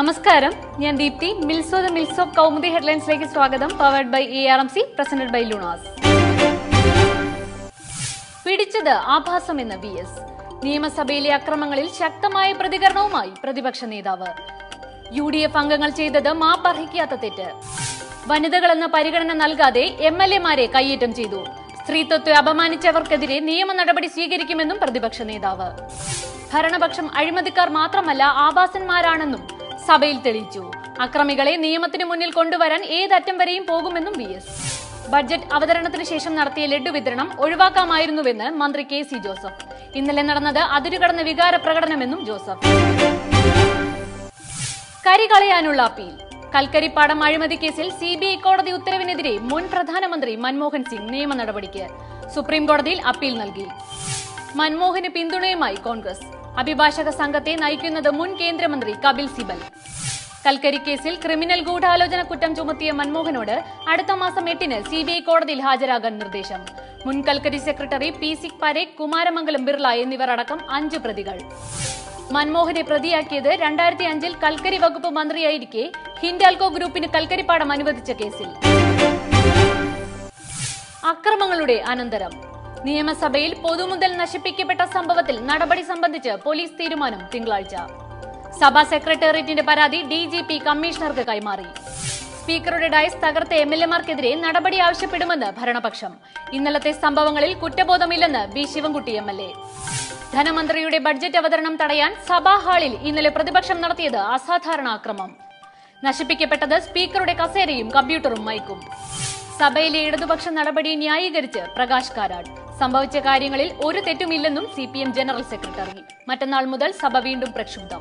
നമസ്കാരം. ഞാൻ ദീപ്തി. മിൽസോ ദ മിൽസ് കൗമുദി ഹെഡ്ലൈൻസിലേക്ക് സ്വാഗതം. Powered by A R M C presented by Lunar's. പിടിച്ചത് ആഭാസം എന്ന വി എസ് നിയമസഭയിലെ അക്രമങ്ങളിൽ ശക്തമായ പ്രതികരണവുമായി പ്രതിപക്ഷ നേതാവ്. യു ഡി എഫ് അംഗങ്ങൾ ചെയ്തത് മാപ്പർഹിക്കാത്ത തെറ്റ്. വനിതകളെന്ന പരിഗണന നൽകാതെ എം എൽ എമാരെ കയ്യേറ്റം ചെയ്തു. സ്ത്രീത്വത്തെ അപമാനിച്ചവർക്കെതിരെ നിയമ നടപടി സ്വീകരിക്കുമെന്നും പ്രതിപക്ഷ നേതാവ്. ഭരണപക്ഷം അഴിമതിക്കാർ മാത്രമല്ല ആവാസന്മാരാണെന്നും സഭയിൽ തെളിയിച്ചു. അക്രമികളെ നിയമത്തിന് മുന്നിൽ കൊണ്ടുവരാൻ ഏതറ്റം വരെയും പോകുമെന്നും വി എസ്. ബഡ്ജറ്റ് അവതരണത്തിന് ശേഷം നടത്തിയ ലഡ്ഡു വിതരണം ഒഴിവാക്കാമായിരുന്നുവെന്ന് മന്ത്രി കെ സി ജോസഫ്. ഇന്നലെ നടന്നത് അതിരുകടന്ന വികാര പ്രകടനമെന്നും ജോസഫ്. കരികളയാനുള്ള അപ്പീൽ. കൽക്കരിപ്പാടം അഴിമതി കേസിൽ സി ബി ഐ കോടതി ഉത്തരവിനെതിരെ മുൻ പ്രധാനമന്ത്രി മൻമോഹൻ സിംഗ് നിയമ നടപടിക്ക്. സുപ്രീം കോടതിയിൽ അപ്പീൽ നൽകി. മൻമോഹന് പിന്തുണയുമായി കോൺഗ്രസ്. അഭിഭാഷക സംഘത്തെ നയിക്കുന്നത് മുൻ കേന്ദ്രമന്ത്രി കപിൽ സിബൽ. കൽക്കരി കേസിൽ ക്രിമിനൽ ഗൂഢാലോചന കുറ്റം ചുമത്തിയ മൻമോഹനോട് അടുത്ത മാസം എട്ടിന് സി ബി ഐ കോടതിയിൽ ഹാജരാകാൻ നിർദ്ദേശം. മുൻ കൽക്കരി secretary P C Parekh Kumaramangalam Birla എന്നിവർ അടക്കം അഞ്ച് പ്രതികൾ. മൻമോഹനെ പ്രതിയാക്കിയത് രണ്ടായിരത്തി അഞ്ചിൽ കൽക്കരി വകുപ്പ് മന്ത്രിയായിരിക്കെ ഹിൻഡാൽകോ ഗ്രൂപ്പിന് കൽക്കരിപ്പാടം അനുവദിച്ച കേസിൽ. അക്രമങ്ങളുടെ അനന്തരം. നിയമസഭയിൽ പൊതുമുതൽ നശിപ്പിക്കപ്പെട്ട സംഭവത്തിൽ നടപടി സംബന്ധിച്ച് പോലീസ് തീരുമാനം തിങ്കളാഴ്ച. സഭാ സെക്രട്ടേറിയറ്റിന്റെ പരാതി ഡി ജി പി കമ്മീഷണർക്ക് കൈമാറി. സ്പീക്കറുടെ ഡയസ് തകർത്ത എം എൽ എമാർക്കെതിരെ നടപടി ആവശ്യപ്പെടുമെന്ന് ഭരണപക്ഷം. ഇന്നലത്തെ സംഭവങ്ങളിൽ കുറ്റബോധമില്ലെന്ന് B Sivankutty M L A. ധനമന്ത്രിയുടെ budget അവതരണം തടയാൻ സഭാ ഹാളിൽ ഇന്നലെ പ്രതിപക്ഷം നടത്തിയത് അസാധാരണ അക്രമം. നശിപ്പിക്കപ്പെട്ടത് സ്പീക്കറുടെ കസേരയും കമ്പ്യൂട്ടറും മൈക്കും സഭയിലെ ഇടതുപക്ഷ നടപടി ന്യായീകരിച്ച് പ്രകാശ് കാരാട് സംഭവിച്ച കാര്യങ്ങളിൽ ഒരു തെറ്റുമില്ലെന്നും C P M general secretary മറ്റന്നാൾ മുതൽ സഭ വീണ്ടും പ്രക്ഷുബ്ധം.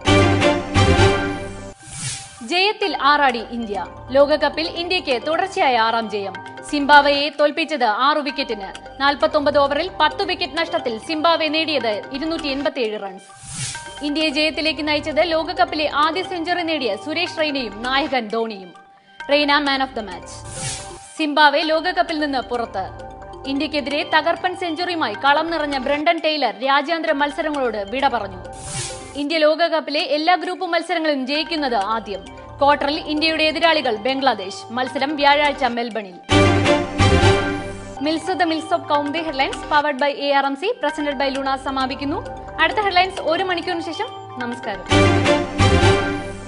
ജയത്തിൽ ആറാടി ഇന്ത്യ. ലോകകപ്പിൽ ഇന്ത്യയ്ക്ക് തുടർച്ചയായ ആറാം ജയം. സിംബാവയെ തോൽപ്പിച്ചത് ആറ് വിക്കറ്റിന്. നാൽപ്പത്തൊമ്പത് ഓവറിൽ പത്ത് വിക്കറ്റ് നഷ്ടത്തിൽ സിംബാവെ നേടിയത് ഇരുന്നൂറ്റി എൺപത്തിയേഴ് റൺസ്. ഇന്ത്യയെ ജയത്തിലേക്ക് നയിച്ചത് ലോകകപ്പിലെ ആദ്യ സെഞ്ചുറി നേടിയ സുരേഷ് റെയ്നയും നായകൻ ധോണിയും. Raina man of the match. Zimbabwe ലോകകപ്പിൽ നിന്ന് പുറത്ത്. ഇന്ത്യക്കെതിരെ തകർപ്പൻ സെഞ്ചുറിയുമായി കളം നിറഞ്ഞ ബ്രണ്ടൻ ടെയ്ലർ രാജ്യാന്തര മത്സരങ്ങളോട് വിട പറഞ്ഞു. ഇന്ത്യ ലോകകപ്പിലെ എല്ലാ ഗ്രൂപ്പ് മത്സരങ്ങളും ജയിക്കുന്നത് ആദ്യം. ക്വാർട്ടറിൽ ഇന്ത്യയുടെ എതിരാളികൾ ബംഗ്ലാദേശ്. മത്സരം വ്യാഴാഴ്ച മെൽബണിൽ. Mills the mills of Kaumudi headlines powered by A R M C presented by ലുണ സമാപിക്കുന്നു. അടുത്ത ഹെഡ്ലൈൻസ് ഒരു മണിക്കൂറിന് ശേഷം. നമസ്കാരം.